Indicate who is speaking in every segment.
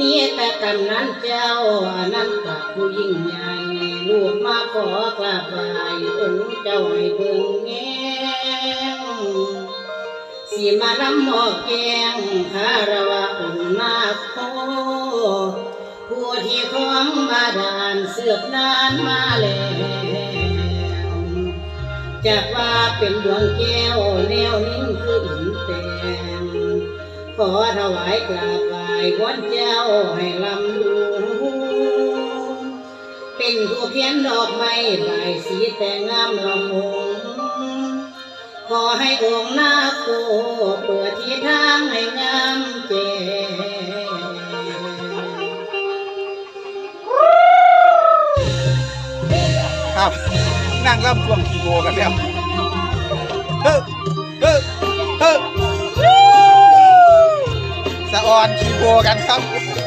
Speaker 1: มีแต่กำนันเจ้านั้นปากผู้ยิ่งใหญ่ลูกมาขอกราบไหวองค์เจ้าให้เบิ่งแง่สีมานำหมอกแกงคาราวะอค์นาโคผู้ที่ของบาดานเสือบนานมาแล้วจะกว่าเป็นดวงแก้วแนวนิ่งคืออินแตงขอถวายกลับายกวนเจ้าให้ลำดูเป็นผู้เพียนดอกไม้ใบสีแต่งามละมุนขอให้องค์นาโคเปิดที่ทางให้งามเจ
Speaker 2: ครับนั่งรับพวงคีโมกันแล้ว Anh, chị.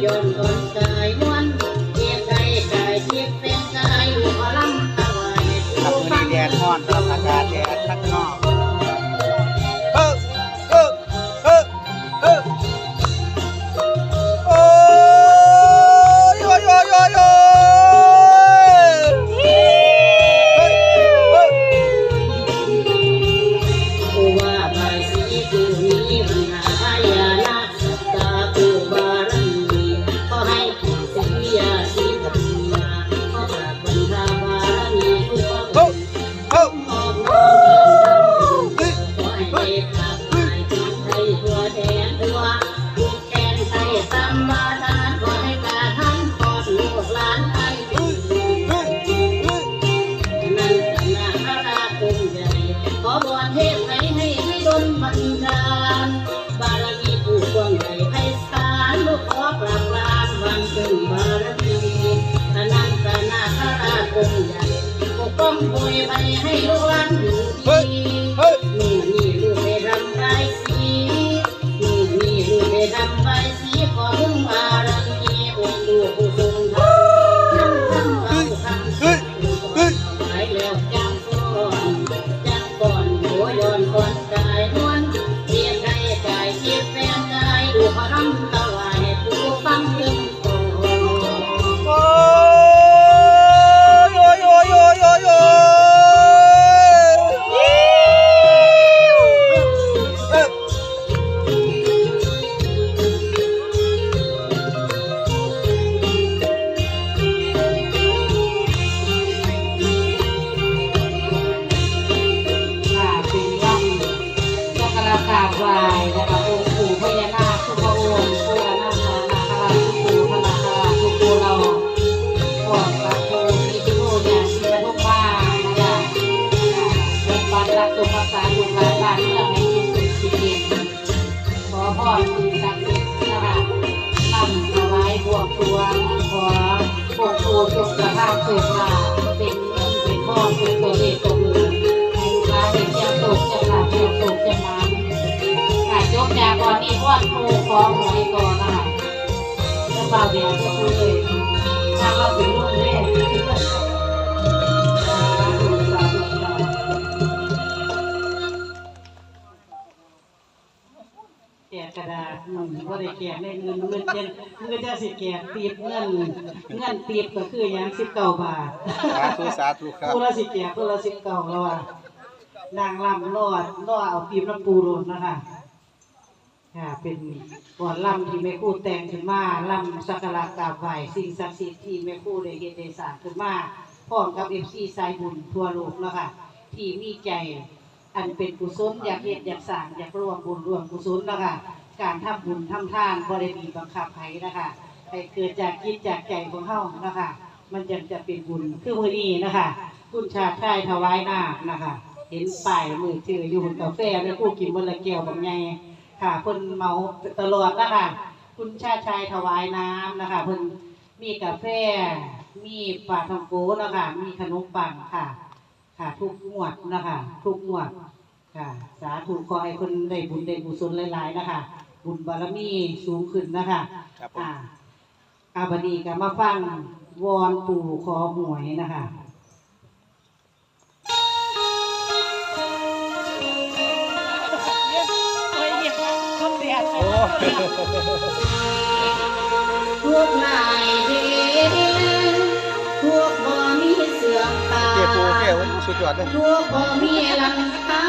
Speaker 2: your บา
Speaker 1: ยนะคะองค์ปู่พญานาคทุกองค์ปู่านานตนาคราชทุปู่พนาคราชทุกปู่เราพวก
Speaker 2: พระโพ
Speaker 1: ธิโลก
Speaker 2: เนี่
Speaker 1: ยที่ประทุกบ้านนะคะเป็นบ้านรักตุก
Speaker 2: ภาษาลูกหลานบ้านเมืองให้สุขสิเกียรติขอพรสิ่งศักดิ์นะคะนำถวายบวกตัวขอพวกปู่จงกระทานเกิดมา จากก่อนนี้วอดครูขอหวยก่อนนะคะจะเบาเดียวจะพูดเลยถ้าเราเป็นลูกเล่สาธุสาธุสาธุแกะกระดาษหนึ่งว่าได้แกะในเงินเงินเจนเงินจะสิแกะตีบเงินเงินตีบก็คือหยังสิบเก้าบาท
Speaker 1: สาธุสาธุครับ
Speaker 2: ผู้ละสิแกะผู้ละสิบเก้าแล้วอะนางลำรอดรอดเอาปีบน้ำปูโรนนะคะ ค่ะเป็นก่อนลำที่แม่คู่แต่งขึ้นมาลำสักการะกราบไหว้สิ่งศักดิ์สิทธิ์ที่แม่คู่ได้เฮ็ดได้สร้างขึ้นมาพร้อมกับเอฟซีสายบุญทั่วโลกแล้วค่ะที่มีใจอันเป็นกุศลอยากเฮ็ดอยากสร้างอยากร่วมบุญร่วมกุศลนะคะการทำบุญทำทานบ่ได้มีบังคับไผนะคะให้เกิดจากคิดจากใจของเฮานะคะมันจะจะเป็นบุญคือมื้อนี้นะคะคุณชาติชายถวายหน้ำนะคะ เห็นป้ายมือชื่ออยู่บนกาแฟแล้วผู้กินมื้อละแก้วบาง ค่ะเพิ่นเมาตลอดนะคะคุณชาติชายถวายน้ำนะคะเพิ่นมีกาแฟ มีปลาทองโกนะคะมีขนมปังค่ะ ค่ะทุกงวดนะคะทุกงวดค่ะ สาธุขอให้คนได้บุญได้กุศลหลายๆนะคะ บุญบารมีสูงขึ้นนะคะ
Speaker 1: ครับผม
Speaker 2: อ่าอาบดีก็มาฟังวอนปู่ขอหวยนะคะ พวกนายเด้พวกบ่มีเสื่อมตา
Speaker 1: เจ้ปูเจ้สุดยอดเลย
Speaker 2: พวกบ่มีหลังคา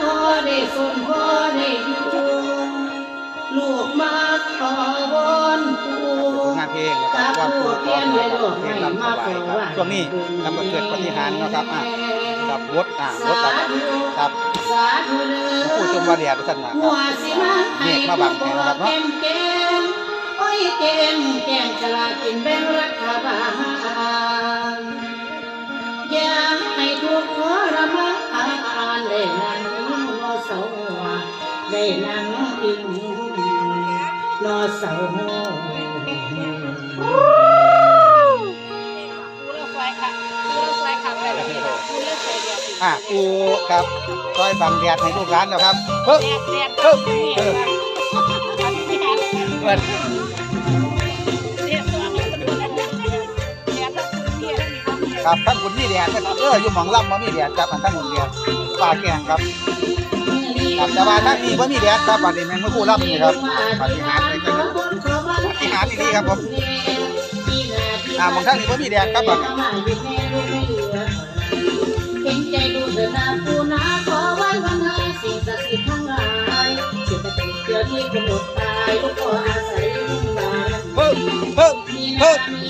Speaker 2: พอได้สนพอได้อยู่ลูกมาขอวอนปู่
Speaker 1: งานเพลงนะครับวาดปูขอหวยครับเพลงลำถวายครับช่วงนี้กำลังเกิดปฏิหารย์เนาะครับอะ ครับวดอะวดแล้วครับ
Speaker 2: สาธุเด้
Speaker 1: ผู้ชมว่าเดียดสันนะค
Speaker 2: หั
Speaker 1: รับ
Speaker 2: วสิมา
Speaker 1: เมฆมาบังให้นะครับเนาะ
Speaker 2: แก้มแก้มโอ้ยแก้มแก้มฉลาดกินแบ่งรัฐบาลอย่าให้ทุกข์ทรมานได้นั่งรอเสาได้นั่งอิงรอเสา
Speaker 1: อะปูครับซอยบังแดดให้ลูกหลานแล้วครับเฮ้ยเฮ้ย เออ เปิดครับท่านคุณมีแดดนะครับเอออยู่หมองล่ำมามีแดดครับอันท่านคุณแดดปลาแกงครับครับแต่ว่าท่านนี้ว่ามีแดดครับบัดนี้แมงมื่อคู่ล่ำนี่ครับปฏิหารเลยครับปฏิหารดีๆครับผมอ่าบางท่านนี่ว่ามีแดดครับบัดนี้
Speaker 2: ใจดูเถิดนาปูนาขอไว้วันให้สิ่งศักดิ์สิทธิ์ทั้งหลายเศรษฐกิจเดียวที่กำหนดตายลูกขออาศัยบุญบาเฮ้
Speaker 1: ยเฮ้ย
Speaker 2: มีนามี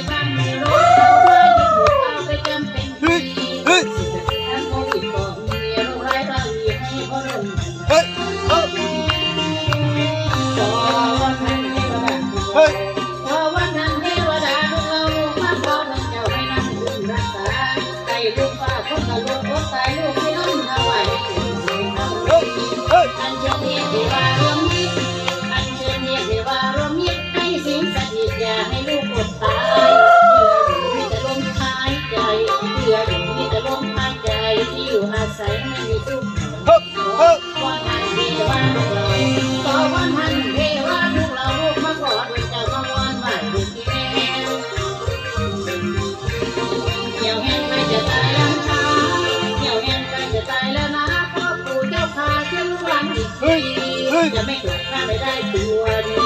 Speaker 2: จะไม่
Speaker 1: เกิ
Speaker 2: ดข้าไม่ได้ตัวดี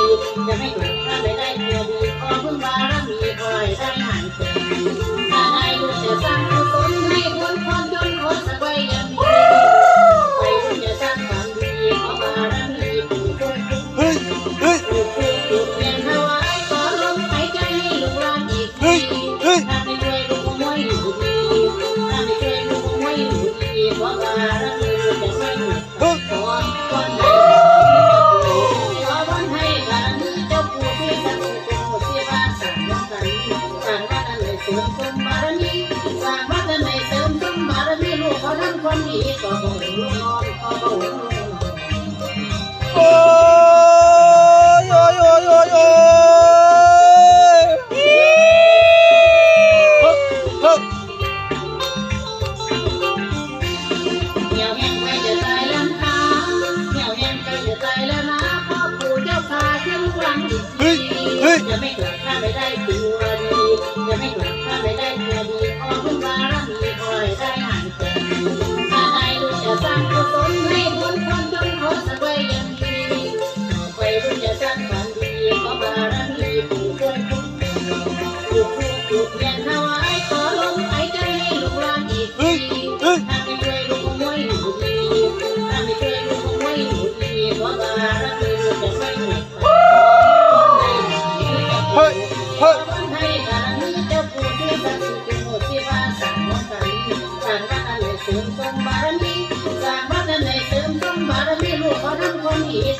Speaker 2: จะไม่เกิดข้าไม่ได้ตัวดีขอพึ่งบารมีคอยได้หายเจ็บถ้าให้ลูกจะสร้างกุศลให้คนคนจนคนสบายอย่างนี้ไปลูกจะสร้างความดีขอบารมีปู่ช่ว
Speaker 1: ย
Speaker 2: คุ้ม
Speaker 3: เฮ้
Speaker 1: ยเฮ้ย
Speaker 3: ปู่ปู่จุดเทียนถวายขอลมหายใจให้ลูกหลานอีก
Speaker 1: เฮ้
Speaker 3: ที
Speaker 1: ยเฮ้ย
Speaker 3: ถ้าไม่ช่วยลูกไม่อยู่ดีถ้าไม่ช่วยลูกไม่อยู่ดีขอบาร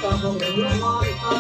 Speaker 3: ทำคนดี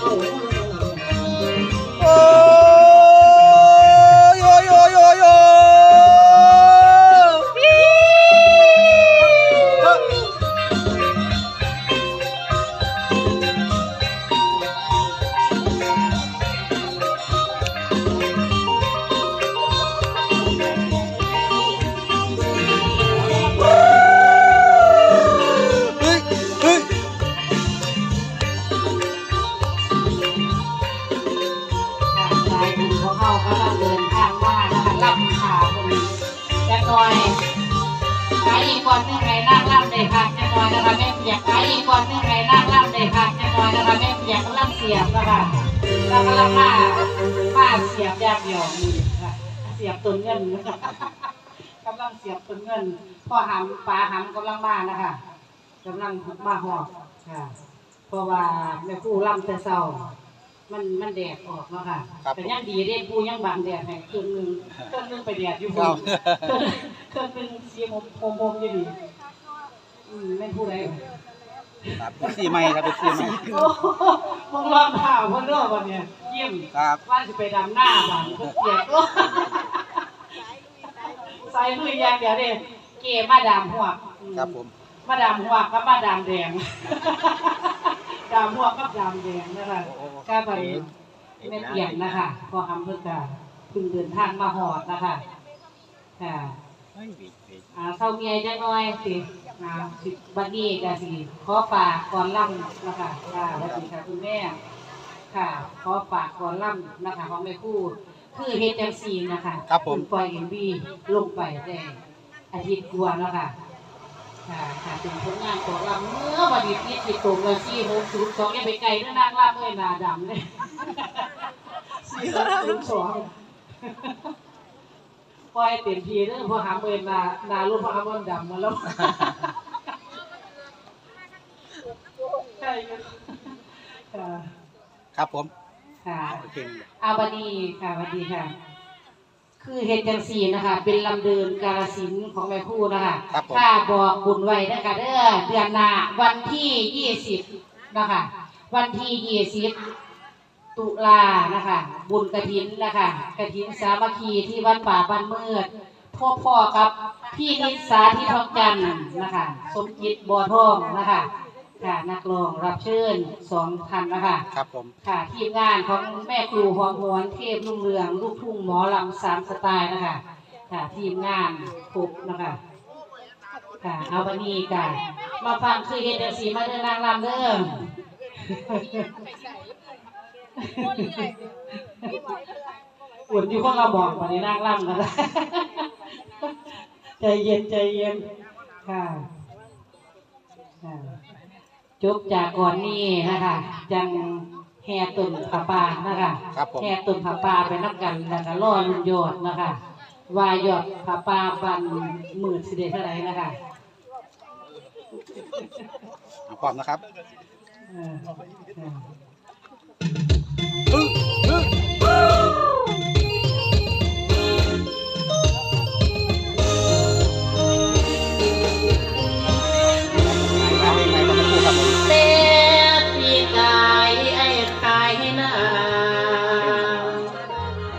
Speaker 3: ขา
Speaker 1: ยอี
Speaker 3: กคนนึงไงนั่งล่ำเลยค่ะจะนอยนะคะแม่เปียกขายอีกคนนึงไงนั่งล่ำเลยค่ะจะนอยนะคะแม่เปียกกำลังเสียบนะคะเรากำลังมามาเสียบอย่างเดียวนี่ค่ะเสียบต้นเงินกำลังเสียบต้นเงินพ่อหำปลาหำกำลังมานะคะกำลังมาหอบค่ะ เพราะว่าแม่ครูล่ำแต่เศร้า มันมันแดดออกเนาะค่ะ
Speaker 1: ครับ
Speaker 3: แต่ยังดีเด้ปูยังบางแดดให้เครื่องหนึงเครื่องหนึงไปแดดอยู่
Speaker 1: ครับ
Speaker 3: เครื่องหนึงเสียมโมมๆอยู่ดีอืมแม่นผู้ใด
Speaker 1: ครับเป็นสีใหม่ครับเป็นสีใหม่
Speaker 3: โอ้มองรองเท้าเพิ่นเด้อวันเนี้ยเยี่ยม
Speaker 1: ครับ
Speaker 3: ว่าสิไปดำหน้าบ้านเพิ่นเปียกโอ้ใส่ลุยอย่างเดียวเด้เกมาดามหัวกอื
Speaker 1: ครับผม
Speaker 3: มาดามหัวกกับมาดามแดง ดามหัวกกับดามแดงนะคะ
Speaker 1: โอ้โห
Speaker 3: ก็ไปแม่เปียกนะคะพอคำเพิ่นก็เพิ่งเดินทางมาหอดนะคะค่ะอ่าเศร้าเมียจังน้อยสิอ่าสิบัดนี้ก็สิขอฝากก่อนล่ำนะคะค่ะสวัสดีค่ะคุณแม่ค่ะขอฝากก่อนล่ำนะคะของแม่ครู่คือเฮ็ดจังซี่นะคะ
Speaker 1: ครับผม
Speaker 3: เพิ่นปล่อยเอ็มวีลงไปได้อาทิตย์กว่าแล้วค่ะ ค่ะค่ะเป็นผลงานของเราเมื่อวันนี้ที่ติดตรงเลยสี่หกศูนย์สองเนี่ยไปไกลนั่นนางล่าเมื่อยหนาดำเลยสี่หกศูนย์สองปล่อยเต็มทีเด้อพอหาเมื่อยหนาหนาลูกพอหาเมื่อยดำมาแล้วใช่ค่ะ
Speaker 1: ครับผม
Speaker 3: ค่ะ
Speaker 1: โอเค
Speaker 3: อาบดีค่ะสวัสดีค่ะ คือเฮ็ดจังซี่นะคะ เป็นลำเดินกาลสินธุ์ของแม่ครู่นะคะ
Speaker 1: ครับผม
Speaker 3: ถ้าบอกบุญไว้นะคะเด้อเดือนหน้าวันที่ยี่สิบนะคะวันที่ยี่สิบตุลานะคะ บุญกระถินนะคะกระถินสามัคคีที่วัดป่าบ้านมืดพ่อพ่อกับพี่นิสาที่ทองจันทร์นะคะ สมจิตบัวทองนะคะ ค่ะนักร้องรับเชิญสองท่านนะคะ
Speaker 1: ครับผม
Speaker 3: ค่ะทีมงานของแม่ครูหอมหวนเทพรุ่งเรืองลูกทุ่งหมอลำสามสไตล์นะคะค่ะทีมงานครบนะคะค่ะเอาวันนี้กันมาฟังคือเฮ็ดจังสีมาเดินนางลำเด้ออุ่นอยู่พวกเราบอกวันนี้นางลำกันละใจเย็นใจเย็นค่ะค่ะ จบจากก่อนนี้นะคะจังแห่ต้นผาป่านะคะ
Speaker 1: ครับผม
Speaker 3: แห่ต้นผาป่าไปนับกันแล้วก็ล่อลุนยอดนะคะว่ายอดผาป่าบันหมื่นสิเดเท่าไหรนะคะ
Speaker 1: เอาความนะครับ
Speaker 3: เออเออ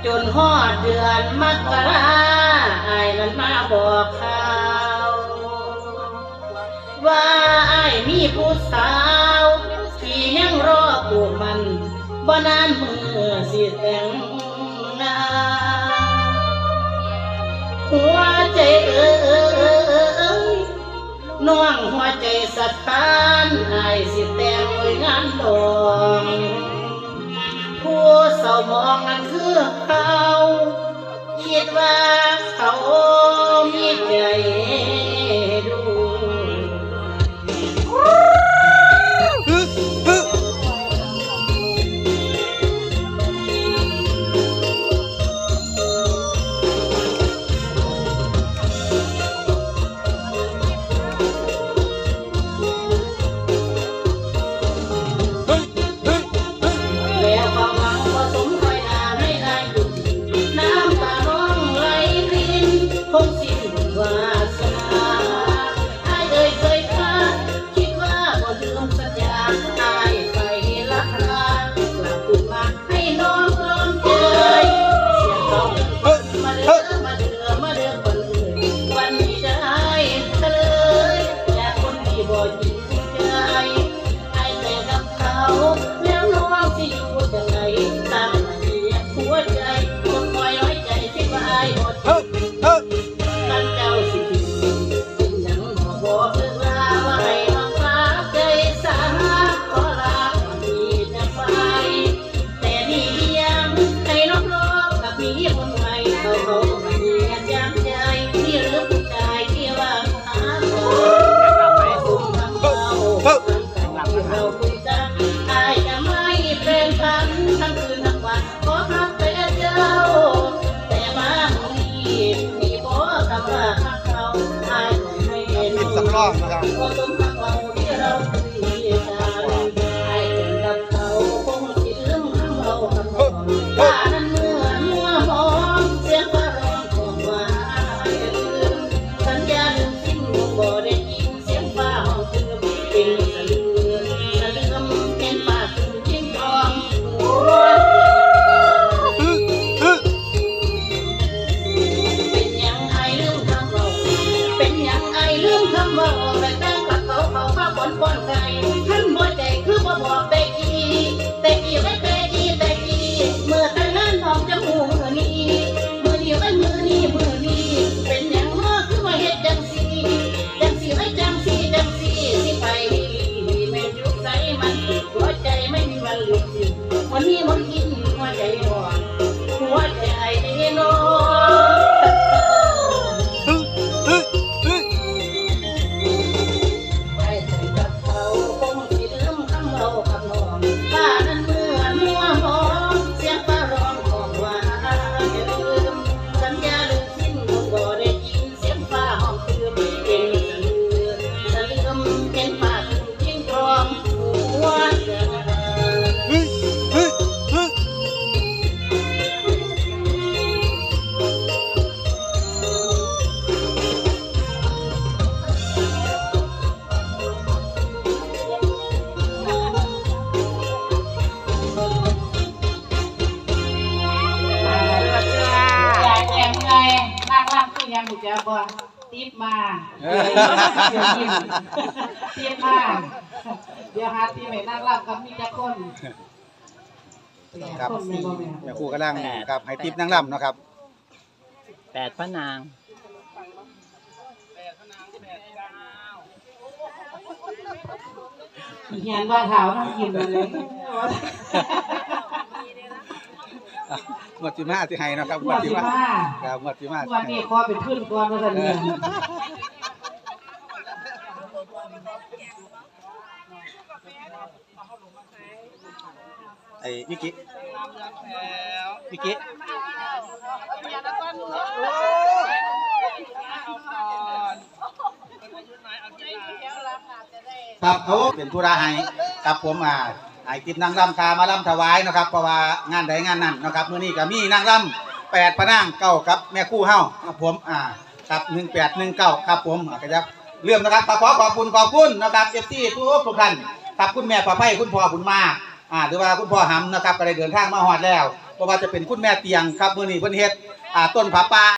Speaker 3: จนห่อเดือนมกราไอ้นั้นมาบอกข่าว ว่าไอ้มีผู้สาว ที่ยังรอกูมั
Speaker 2: นบ่นานมือสิแต่งนาหัวใจเอ้ยน้องหัวใจสะท้านไอ้สิแต่
Speaker 1: ง
Speaker 2: งานดอง สมองนั้นคือเขาคิดว่าเขามีใจ ยังบุกจะบ่ติบมาเดี๋ติบมาเดี๋ยวหาตีใหม่นั่งรับกับมีจะคน
Speaker 1: ครับ
Speaker 2: แม่
Speaker 1: ครูกำลังครับให้ติบนั่งร่ำนะครับ
Speaker 4: แปดพระนาง
Speaker 2: เฮียนว่าเท้านั่งกินเลย
Speaker 1: หมดที่มาที่ให้นะครับห
Speaker 2: ม
Speaker 1: ดที่มาครับหมดที่มา
Speaker 2: วันนี้คอเป็นเพื่อนก่อนมาสันเนี่ย
Speaker 1: ไอ้วิกิวิกิครับเขาเป็นผู้ราให้ครับผมอะ ไอ้กิบนางรำคามาลำถวายนะครับเพราะว่างานใดงานนั้นนะครับเมื่อนี้ก็มีนางรำแปดพนางเก้าครับแม่คู่เฮ้าครับผมอ่าครับหนึ่งแปดหนึ่งเก้าครับผมอะก็จะเรื่องนะครับขอขอบคุณขอบคุณนะครับเอฟซีทุกทุกท่านขอบคุณแม่ประไพ่คุณพ่อคุณมาอ่าหรือว่าคุณพ่อหำนะครับก็ได้เดินทางมาหอดแล้วเพราะว่าจะเป็นคุณแม่เตียงครับเมื่อนี้เพิ่นเฮ็ดอ่าต้นผาป่า